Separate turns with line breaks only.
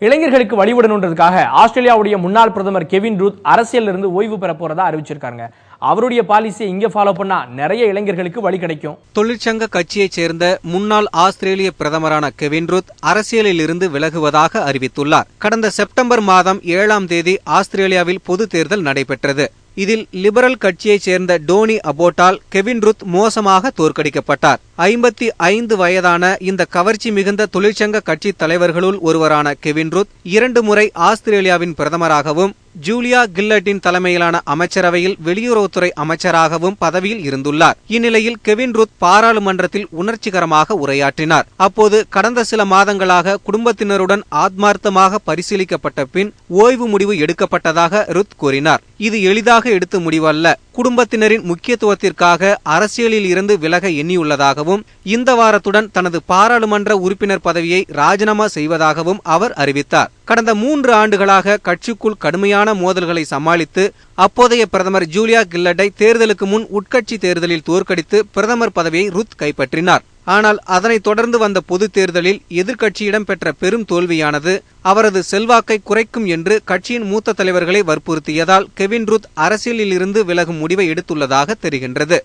இளைஞர்களுக்கு வழிவிடணுன்றதுக்காக ஆஸ்திரேலியாவுடைய முன்னாள் பிரதமர் கெவின் ரூத் அரசியல் இருந்து ஓய்வு பெற போறதா அறிவிச்சிருக்காங்க அவருடைய பாலிசியை இங்க ஃபாலோ பண்ணா நிறைய இளைஞர்களுக்கு வழி கிடைக்கும்.
தொழிற்சங்க கட்சியைச் சேர்ந்த முன்னாள் ஆஸ்திரேலிய பிரதமரான கெவின் ரூத் அரசியலில் இருந்து விலகுவதாக அறிவித்துள்ளார். கடந்த செப்டம்பர் மாதம் ஏழாம் தேதி ஆஸ்திரேலியாவில் பொது தேர்தல் நடைபெற்றது. இதில் லிபரல் கட்சியைச் சேர்ந்த டோனி அபோட்டால் கெவின் ருத் மோசமாக தோற்கடிக்கப்பட்டார். ஐம்பத்தி ஐந்து வயதான இந்த கவர்ச்சி மிகுந்த தொழிற்சங்க கட்சி தலைவர்களுள் ஒருவரான கெவின் ருத் இரண்டு முறை ஆஸ்திரேலியாவின் பிரதமராகவும் ஜூலியா கில்லட்டின் தலைமையிலான அமைச்சரவையில் வெளியுறவுத்துறை அமைச்சராகவும் பதவியில் இருந்துள்ளார். இந்நிலையில் கெவின் ருத் பாராளுமன்றத்தில் உணர்ச்சிகரமாக உரையாற்றினார். அப்போது கடந்த சில மாதங்களாக குடும்பத்தினருடன் ஆத்மார்த்தமாக பரிசீலிக்கப்பட்ட பின் ஓய்வு முடிவு எடுக்கப்பட்டதாக ருத் கூறினார். இது எளிதாக எடுத்த முடிவல்ல. குடும்பத்தினரின் முக்கியத்துவத்திற்காக அரசியலில் இருந்து விலக எண்ணியுள்ளதாகவும் இந்த வாரத்துடன் தனது பாராளுமன்ற உறுப்பினர் பதவியை ராஜினாமா செய்வதாகவும் அவர் அறிவித்தார். கடந்த மூன்று ஆண்டுகளாக கட்சிக்குள் கடுமையான மோதல்களை சமாளித்து அப்போதைய பிரதமர் ஜூலியா கில்லட்டை தேர்தலுக்கு முன் உட்கட்சி தேர்தலில் தோற்கடித்து பிரதமர் பதவியை ருத் கைப்பற்றினார். ஆனால் அதனைத் தொடர்ந்து வந்த பொதுத் தேர்தலில் எதிர்க்கட்சியிடம் பெற்ற பெரும் தோல்வியானது அவரது செல்வாக்கை குறைக்கும் என்று கட்சியின் மூத்த தலைவர்களை வற்புறுத்தியதால் கெவின் ருத் அரசியலில் இருந்து விலகும் முடிவை எடுத்துள்ளதாக தெரிகின்றது.